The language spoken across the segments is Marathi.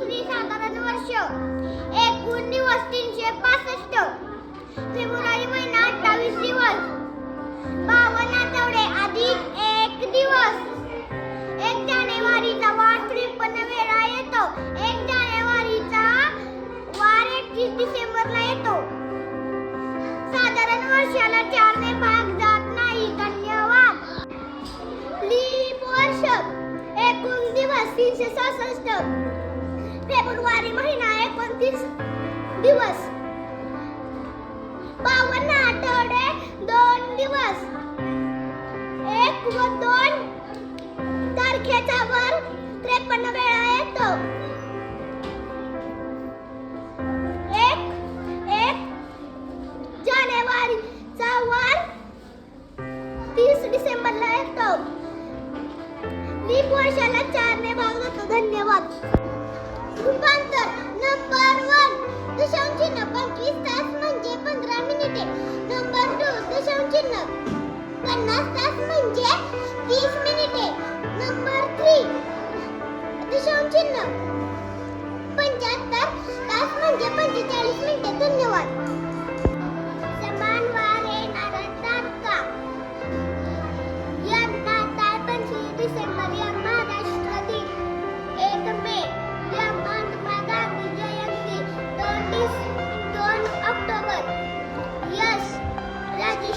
दुसरी साधारण वर्ष. एकूण दिवस तीनशे पासष्ट. फेब्रुवारी महिना अठ्ठावीस दिवस. बावन्न आठवडे अधिक एक दिवस. एक जानेवारीचा वार त्रेपन्न वेळा येतो. एक जानेवारीचा वार एकतीस डिसेंबरला येतो. साधारण वर्षाला चारने भाग जात नाही. धन्यवाद. लीप वर्ष. एकूण दिवस तीनशे सहासष्ट. फेब्रुवारी महिना एकोणतीस दिवस. बावन्न आठवडे दोन दिवस. एक व दोन तारखेचा वर त्रेपन्न वेळा येतो. एक एक जानेवारीचा वर तीस डिसेंबरला येतो. मी वर्षाला चारने भाग जातो धन्यवाद. रूपांतर नंबर वन दशांश चिन्ह पंचवीस तास म्हणजे पंधरा मिनिटे. नंबर टू दशांश चिन्ह पन्नास तास म्हणजे तीस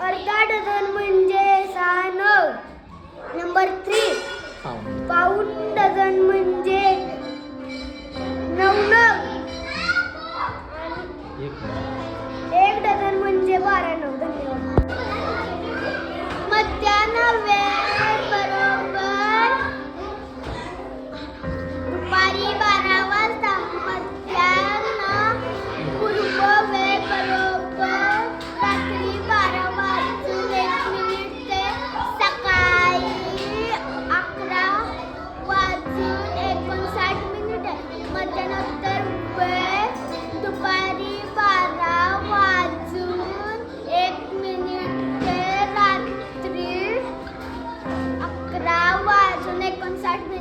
अर्धा डझन म्हणजे सहा नग नंबर थ्री पाऊण डझन म्हणजे नऊ नग एक डझन म्हणजे बारा नग धन्यवाद.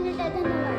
现在看到了。